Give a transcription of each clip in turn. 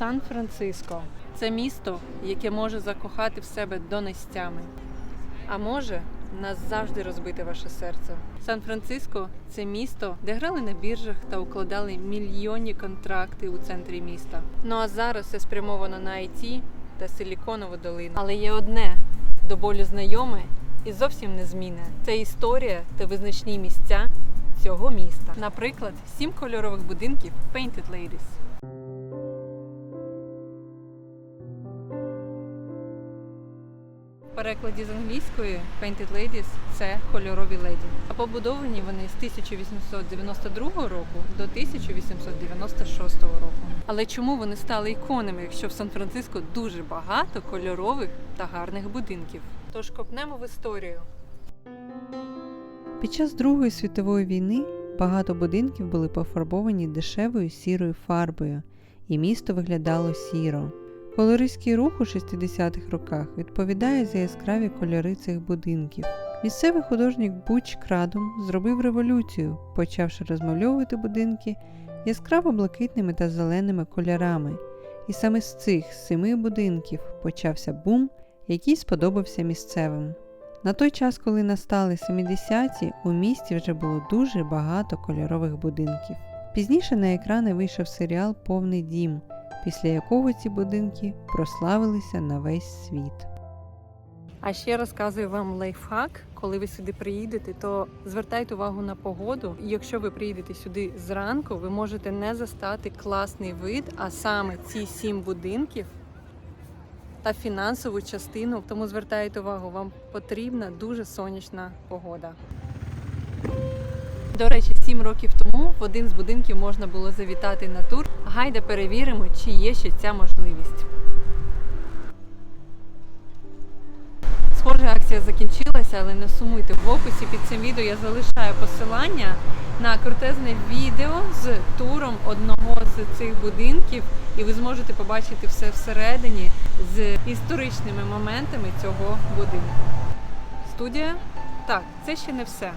Сан-Франциско це місто, яке може закохати в себе донестями. А може назавжди розбити ваше серце. Сан-Франциско це місто, де грали на біржах та укладали мільйонні контракти у центрі міста. Ну а зараз все спрямовано на IT та Силіконову долину. Але є одне до болю знайоме і зовсім незмінне. Це історія та визначні місця цього міста. Наприклад, сім кольорових будинків Painted Ladies. Перекладі з англійської Painted Ladies це кольорові леді. А побудовані вони з 1892 року до 1896 року. Але чому вони стали іконами, якщо в Сан-Франциско дуже багато кольорових та гарних будинків? Тож копнемо в історію. Під час Другої світової війни багато будинків були пофарбовані дешевою сірою фарбою, і місто виглядало сіро. Колористський рух у 60-х роках відповідає за яскраві кольори цих будинків. Місцевий художник Буч Крадум зробив революцію, почавши розмальовувати будинки яскраво блакитними та зеленими кольорами. І саме з цих семи будинків почався бум, який сподобався місцевим. На той час, коли настали 70-ті, у місті вже було дуже багато кольорових будинків. Пізніше на екрани вийшов серіал Повний дім, після якого ці будинки прославилися на весь світ. А ще розказую вам лайфхак. Коли ви сюди приїдете, то звертайте увагу на погоду. Якщо ви приїдете сюди зранку, ви можете не застати класний вид, а саме ці сім будинків та фінансову частину. Тому звертайте увагу, вам потрібна дуже сонячна погода. До речі, сім років тому в один з будинків можна було завітати на тур. Гайда перевіримо, чи є ще ця можливість. Схоже, акція закінчилася, але не сумуйте. В описі під цим відео я залишаю посилання на крутезне відео з туром одного з цих будинків, і ви зможете побачити все всередині з історичними моментами цього будинку. Студія? Так, це ще не все.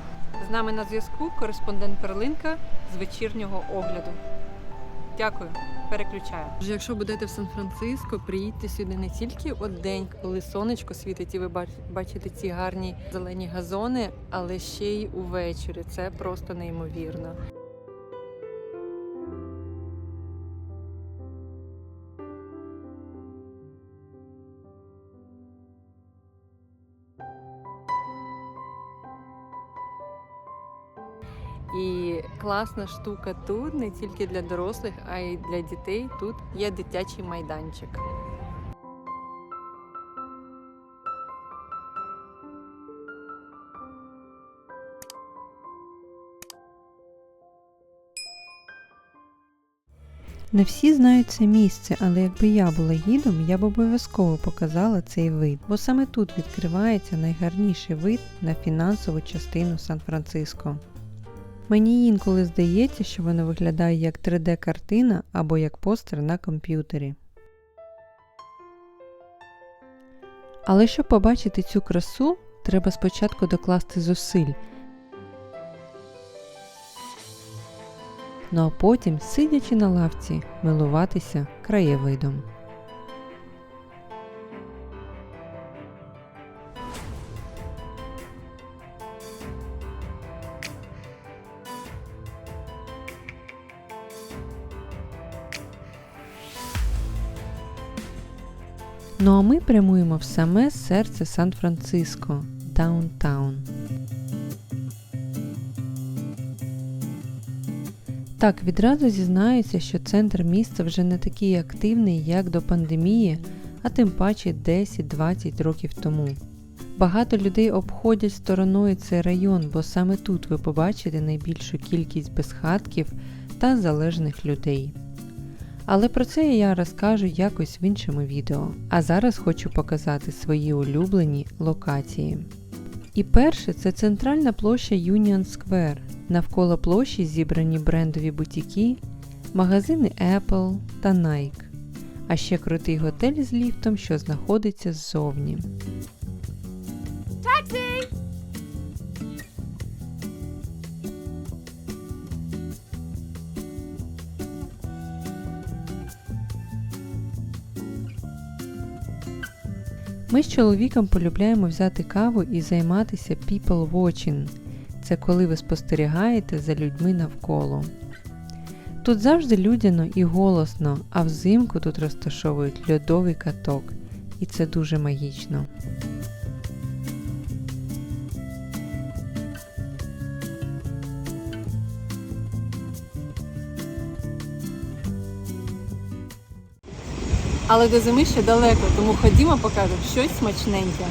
З нами на зв'язку кореспондент Перлинка з вечірнього огляду. Дякую, переключаю. Якщо будете в Сан-Франциско, приїдьте сюди не тільки от коли сонечко світить, і ви бач- бачите ці гарні зелені газони, але ще й увечері. Це просто неймовірно. І класна штука тут не тільки для дорослих, а й для дітей. Тут є дитячий майданчик. Не всі знають це місце, але якби я була гідом, я б обов'язково показала цей вид, бо саме тут відкривається найгарніший вид на фінансову частину Сан-Франциско. Мені інколи здається, що воно виглядає як 3D-картина або як постер на комп'ютері. Але щоб побачити цю красу, треба спочатку докласти зусиль. Ну а потім, сидячи на лавці, милуватися краєвидом. Ну а ми прямуємо в саме серце Сан-Франциско, даунтаун. Так, відразу зізнаюся, що центр міста вже не такий активний, як до пандемії, а тим паче 10-20 років тому. Багато людей обходять стороною цей район, бо саме тут ви побачите найбільшу кількість безхатків та залежних людей. Але про це я розкажу якось в іншому відео. А зараз хочу показати свої улюблені локації. І перше це центральна площа Union Square. Навколо площі зібрані брендові бутіки, магазини Apple та Nike, а ще крутий готель з ліфтом, що знаходиться ззовні. Ми з чоловіком полюбляємо взяти каву і займатися people watching. Це коли ви спостерігаєте за людьми навколо. Тут завжди людяно і голосно, а взимку тут розташовують льодовий каток, і це дуже магічно. Але до зими ще далеко, тому ходімо покажемо щось смачненьке.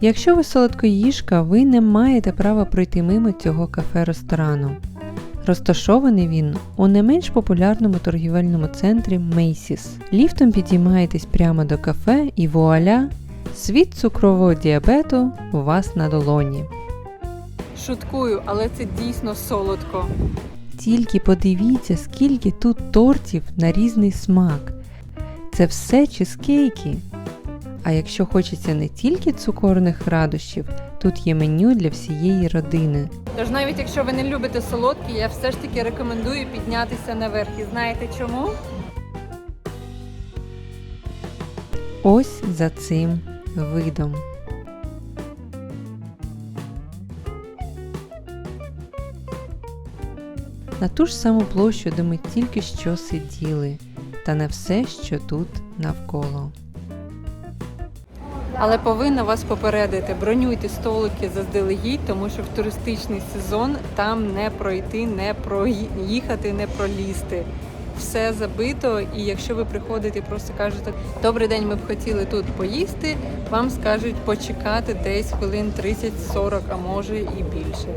Якщо ви солодкоїжка, ви не маєте права пройти мимо цього кафе-ресторану. Розташований він у не менш популярному торгівельному центрі Macy's. Ліфтом підіймаєтесь прямо до кафе і вуаля! Світ цукрового діабету у вас на долоні. Шуткую, але це дійсно солодко. Тільки подивіться, скільки тут тортів на різний смак. Це все чизкейки. А якщо хочеться не тільки цукорних радощів, тут є меню для всієї родини. Тож навіть якщо ви не любите солодкі, я все ж таки рекомендую піднятися наверх. І знаєте чому? Ось за цим видом. На ту ж саму площу, де ми тільки що сиділи, та не все, що тут навколо. Але повинна вас попередити, бронюйте столики заздалегідь, тому що в туристичний сезон там не пройти, не проїхати, не пролізти. Все забито, і якщо ви приходите і просто кажете, добрий день, ми б хотіли тут поїсти, вам скажуть почекати десь хвилин 30-40, а може і більше.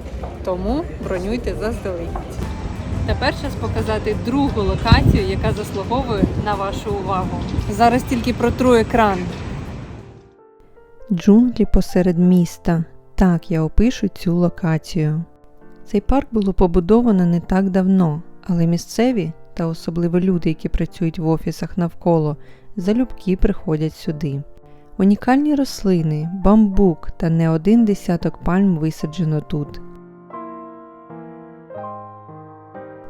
Тому бронюйте заздалегідь. Тепер час показати другу локацію, яка заслуговує на вашу увагу. Зараз тільки протру екран. Джунглі посеред міста. Так я опишу цю локацію. Цей парк було побудовано не так давно, але місцеві та особливо люди, які працюють в офісах навколо, залюбки приходять сюди. Унікальні рослини, бамбук та не один десяток пальм висаджено тут.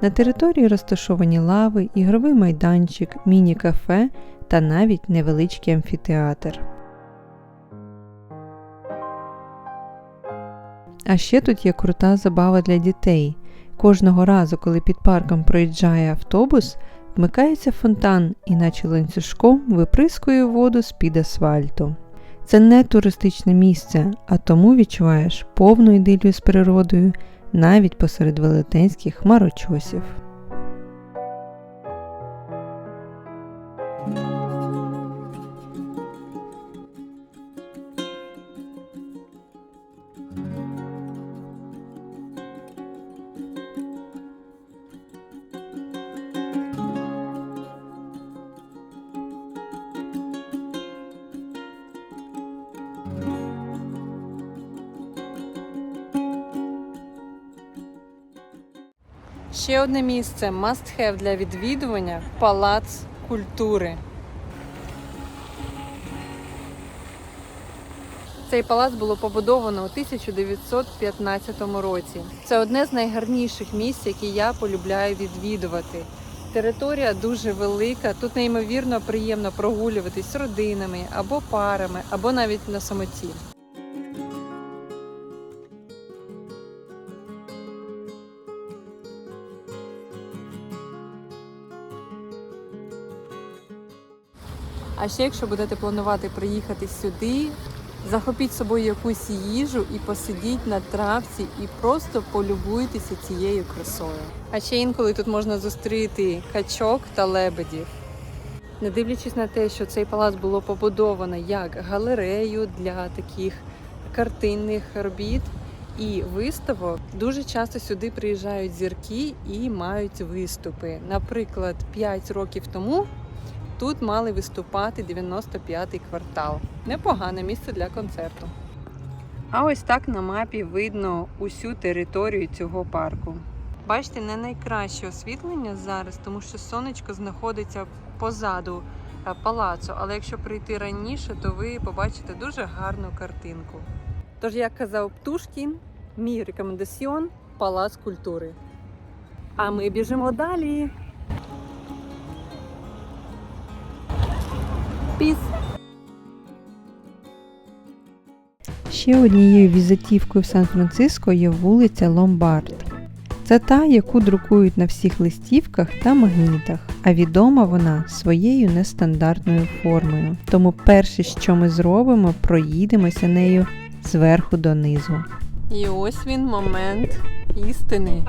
На території розташовані лави, ігровий майданчик, міні-кафе та навіть невеличкий амфітеатр. А ще тут є крута забава для дітей. Кожного разу, коли під парком проїжджає автобус, вмикається фонтан і наче ланцюжком виприскує воду з-під асфальту. Це не туристичне місце, а тому відчуваєш повну ідилію з природою навіть посеред велетенських хмарочосів. Ще одне місце must have для відвідування палац культури. Цей палац було побудовано у 1915 році. Це одне з найгарніших місць, які я полюбляю відвідувати. Територія дуже велика, тут неймовірно приємно прогулюватись з родинами або парами, або навіть на самоті. А ще, якщо будете планувати приїхати сюди, захопіть з собою якусь їжу і посидіть на травці і просто полюбуйтеся цією красою. А ще інколи тут можна зустріти качок та лебедів. Не дивлячись на те, що цей палац було побудовано як галерею для таких картинних робіт і виставок, дуже часто сюди приїжджають зірки і мають виступи. Наприклад, 5 років тому Тут мали виступати 95-й квартал. Непогане місце для концерту. А ось так на мапі видно усю територію цього парку. Бачите, не найкраще освітлення зараз, тому що сонечко знаходиться позаду е, палацу. Але якщо прийти раніше, то ви побачите дуже гарну картинку. Тож, як казав Птушкін, мій рекомендаціон палац культури. А ми біжимо далі. Піс! Ще однією візитівкою в Сан-Франциско є вулиця Ломбард. Це та, яку друкують на всіх листівках та магнітах, а відома вона своєю нестандартною формою. Тому перше, що ми зробимо, проїдемося нею зверху донизу. І ось він момент істини.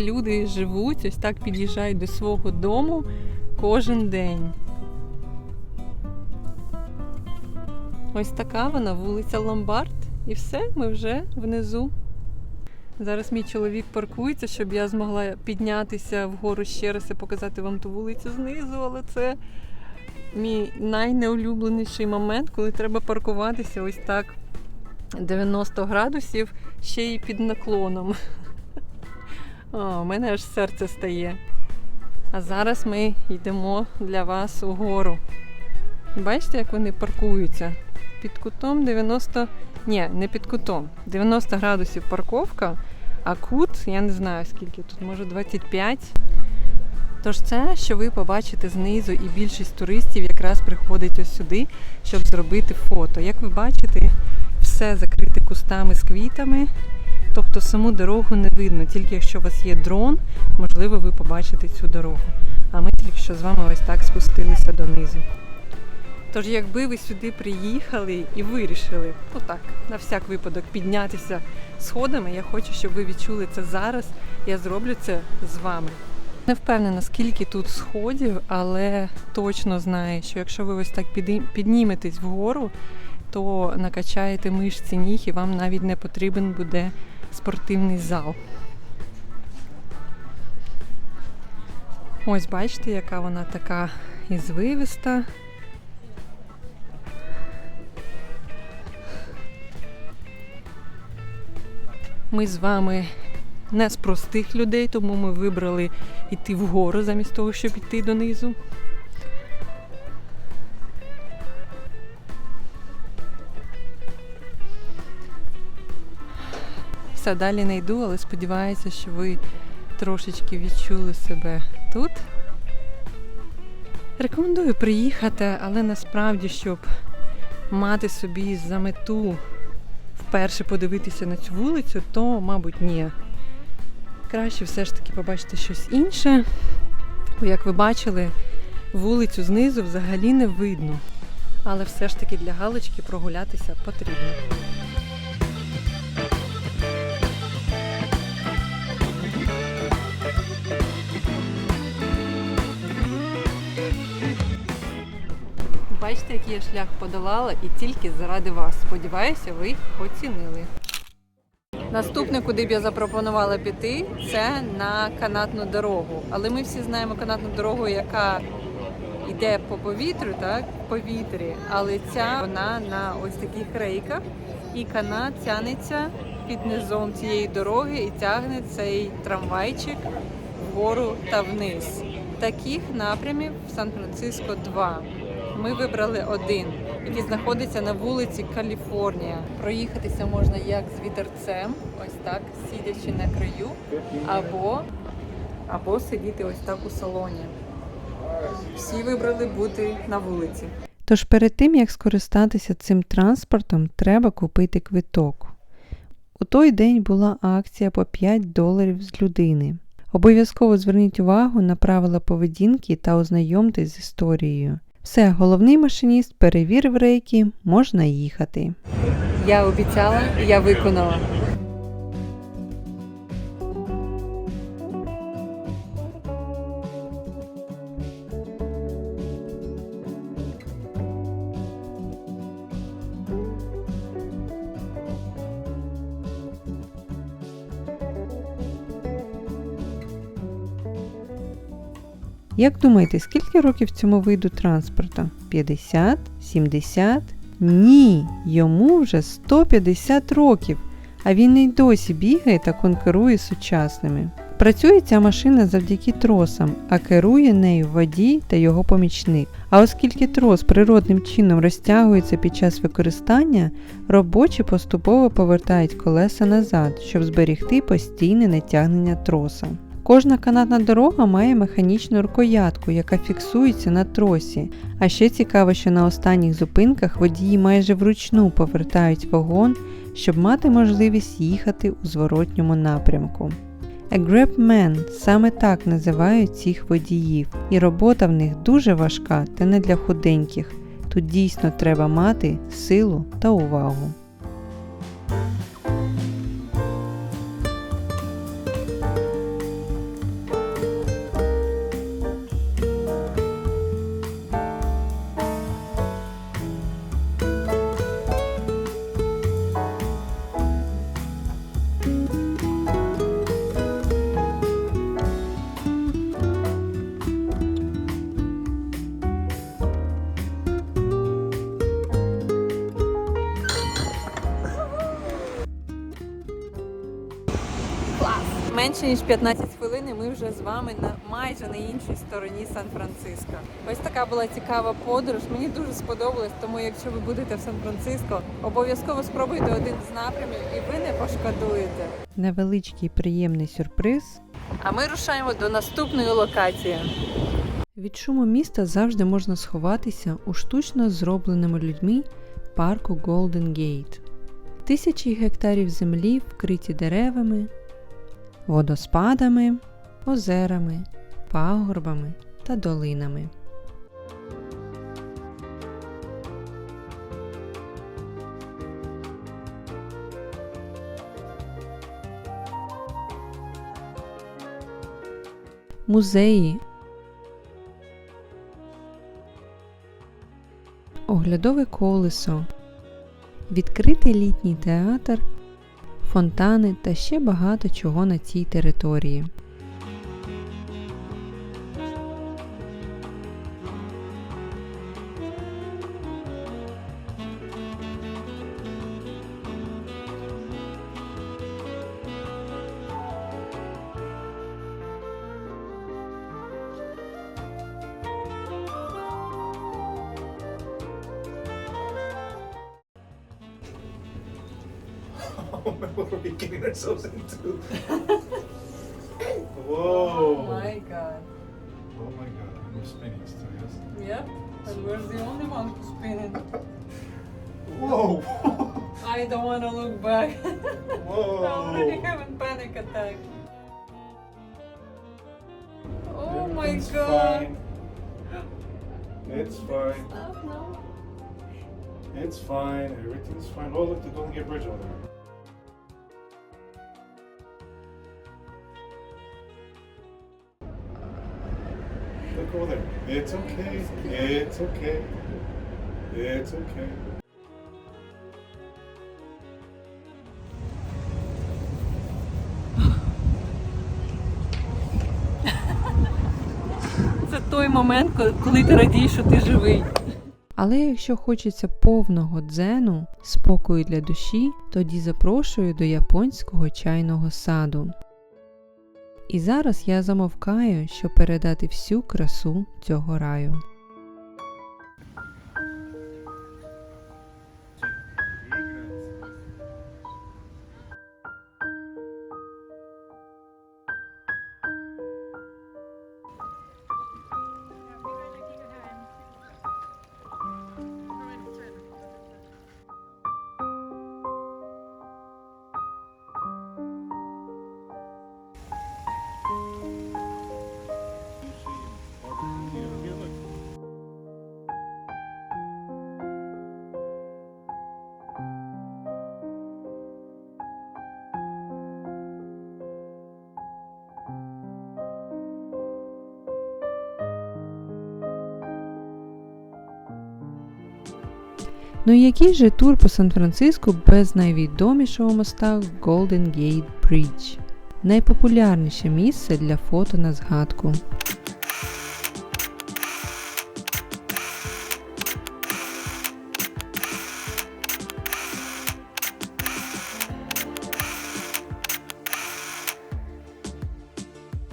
Люди живуть, ось так під'їжджають до свого дому кожен день. Ось така вона, вулиця Ломбард. І все, ми вже внизу. Зараз мій чоловік паркується, щоб я змогла піднятися вгору ще раз і показати вам ту вулицю знизу, але це мій найнеулюбленіший момент, коли треба паркуватися ось так 90 градусів ще й під наклоном. О, у мене аж серце стає. А зараз ми йдемо для вас угору. Бачите, як вони паркуються? Під кутом 90. Ні, не під кутом. 90 градусів парковка, а кут, я не знаю скільки тут, може 25. Тож це, що ви побачите знизу, і більшість туристів якраз приходить ось сюди, щоб зробити фото. Як ви бачите, все закрите кустами з квітами. Тобто саму дорогу не видно, тільки якщо у вас є дрон, можливо, ви побачите цю дорогу. А ми тільки що з вами ось так спустилися донизу. Тож, якби ви сюди приїхали і вирішили, ну так, на всяк випадок, піднятися сходами, я хочу, щоб ви відчули це зараз. Я зроблю це з вами. Не впевнена, скільки тут сходів, але точно знаю, що якщо ви ось так підніметесь вгору, то накачаєте мишці ніг і вам навіть не потрібен буде спортивний зал. Ось бачите, яка вона така ізвивиста. Ми з вами не з простих людей, тому ми вибрали йти вгору замість того, щоб йти донизу. Все, далі не йду, але сподіваюся, що ви трошечки відчули себе тут. Рекомендую приїхати, але насправді, щоб мати собі за мету вперше подивитися на цю вулицю, то, мабуть, ні. Краще все ж таки побачити щось інше. Бо, як ви бачили, вулицю знизу взагалі не видно. Але все ж таки для галочки прогулятися потрібно. Бачите, який я шлях подолала і тільки заради вас. Сподіваюся, ви оцінили. Наступне, куди б я запропонувала піти, це на канатну дорогу. Але ми всі знаємо канатну дорогу, яка йде по повітрю, так, повітрі. Але ця вона на ось таких рейках, і канат тягнеться під низом цієї дороги і тягне цей трамвайчик вгору та вниз. Таких напрямів в Сан-Франциско два. Ми вибрали один, який знаходиться на вулиці Каліфорнія. Проїхатися можна як з вітерцем, ось так, сидячи на краю, або, або сидіти ось так у салоні. Всі вибрали бути на вулиці. Тож перед тим, як скористатися цим транспортом, треба купити квиток. У той день була акція по 5 доларів з людини. Обов'язково зверніть увагу на правила поведінки та ознайомтесь з історією. Все, головний машиніст перевірив рейки, можна їхати. Я обіцяла, я виконала. Як думаєте, скільки років цьому виду транспорту? 50? 70? Ні, йому вже 150 років, а він і досі бігає та конкурує сучасними. Працює ця машина завдяки тросам, а керує нею водій та його помічник. А оскільки трос природним чином розтягується під час використання, робочі поступово повертають колеса назад, щоб зберегти постійне натягнення троса. Кожна канатна дорога має механічну рукоятку, яка фіксується на тросі. А ще цікаво, що на останніх зупинках водії майже вручну повертають вагон, щоб мати можливість їхати у зворотньому напрямку. A grab man – саме так називають цих водіїв, і робота в них дуже важка та не для худеньких. Тут дійсно треба мати силу та увагу. Менше ніж 15 хвилин і ми вже з вами на майже на іншій стороні Сан-Франциско. Ось така була цікава подорож. Мені дуже сподобалось, тому якщо ви будете в Сан-Франциско, обов'язково спробуйте один з напрямів і ви не пошкодуєте. Невеличкий приємний сюрприз. А ми рушаємо до наступної локації. Від шуму міста завжди можна сховатися у штучно зробленому людьми парку Golden Gate. Тисячі гектарів землі вкриті деревами, водоспадами, озерами, пагорбами та долинами. Музеї, оглядове колесо, відкритий літній театр фонтани та ще багато чого на цій території. No, what are we getting ourselves into? Whoa! Oh my god. Oh my god, and you're spinning still, yes? Yep. And we're the only one who's spinning. Whoa! I don't want to look back. Whoa! I'm already having panic attack. Oh my god. Fine. It's fine. Stop now. It's fine. Everything's fine. Oh, look, the Golden Gate Bridge over there. Look over there. It's okay. It's okay. It's okay. Це той момент, коли- коли ти радієш, що ти живий. Але якщо хочеться повного дзену, спокою для душі, тоді запрошую до японського чайного саду. І зараз я замовкаю, щоб передати всю красу цього раю. Ну і який же тур по Сан-Франциску без найвідомішого моста Golden Gate Bridge? Найпопулярніше місце для фото на згадку.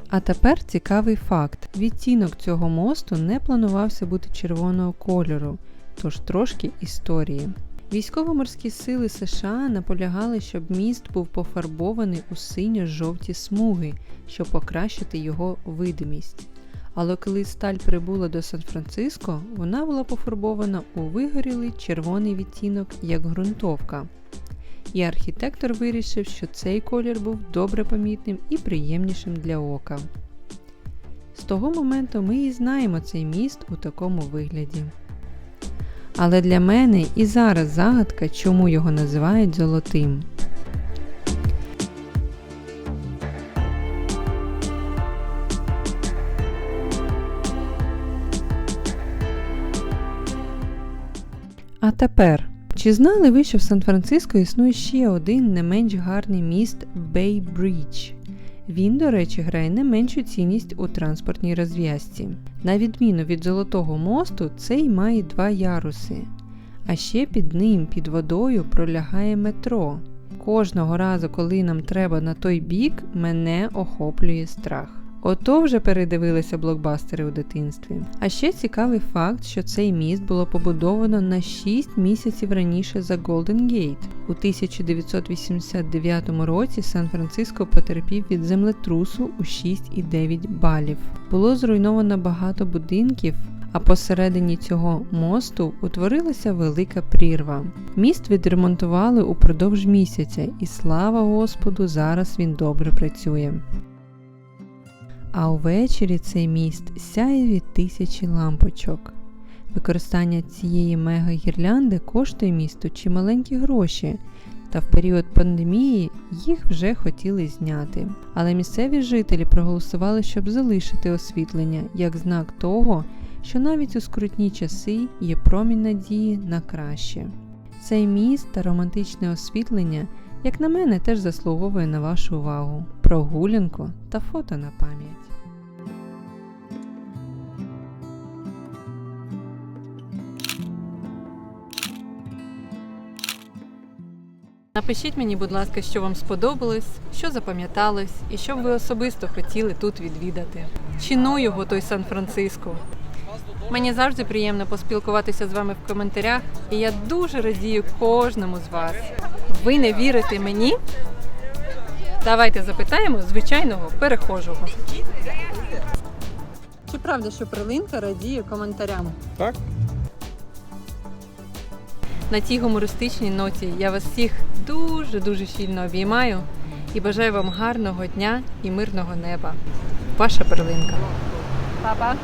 А тепер цікавий факт: відтінок цього мосту не планувався бути червоного кольору, тож трошки історії. Військово-морські сили США наполягали, щоб міст був пофарбований у синьо-жовті смуги, щоб покращити його видимість. Але коли сталь прибула до Сан-Франциско, вона була пофарбована у вигорілий червоний відтінок як ґрунтовка. І архітектор вирішив, що цей колір був добре помітним і приємнішим для ока. З того моменту ми і знаємо цей міст у такому вигляді. Але для мене і зараз загадка, чому його називають золотим. А тепер, чи знали ви, що в Сан-Франциско існує ще один не менш гарний міст Bridge? Він, до речі, грає не меншу цінність у транспортній розв'язці. На відміну від Золотого мосту, цей має два яруси. А ще під ним, під водою, пролягає метро. Кожного разу, коли нам треба на той бік, мене охоплює страх. Ото вже передивилися блокбастери у дитинстві. А ще цікавий факт, що цей міст було побудовано на 6 місяців раніше за Golden Gate. У 1989 році Сан-Франциско потерпів від землетрусу у 6,9 балів. Було зруйновано багато будинків. А посередині цього мосту утворилася велика прірва. Міст відремонтували упродовж місяця, і слава Господу, зараз він добре працює. А увечері цей міст сяє від тисячі лампочок. Використання цієї мега-гірлянди коштує місту чималенькі гроші, та в період пандемії їх вже хотіли зняти. Але місцеві жителі проголосували, щоб залишити освітлення як знак того, що навіть у скрутні часи є промінь надії на краще. Цей міст та романтичне освітлення, як на мене, теж заслуговує на вашу увагу, прогулянку та фото на пам'ять. Напишіть мені, будь ласка, що вам сподобалось, що запам'яталось і що б ви особисто хотіли тут відвідати. Чину його той Сан-Франциско. Мені завжди приємно поспілкуватися з вами в коментарях, і я дуже радію кожному з вас. Ви не вірите мені? Давайте запитаємо звичайного перехожого. Чи правда, що прилинка радіє коментарям? Так? На цій гумористичній ноті я вас всіх дуже дуже щільно обіймаю і бажаю вам гарного дня і мирного неба. Ваша перлинка. Па-па!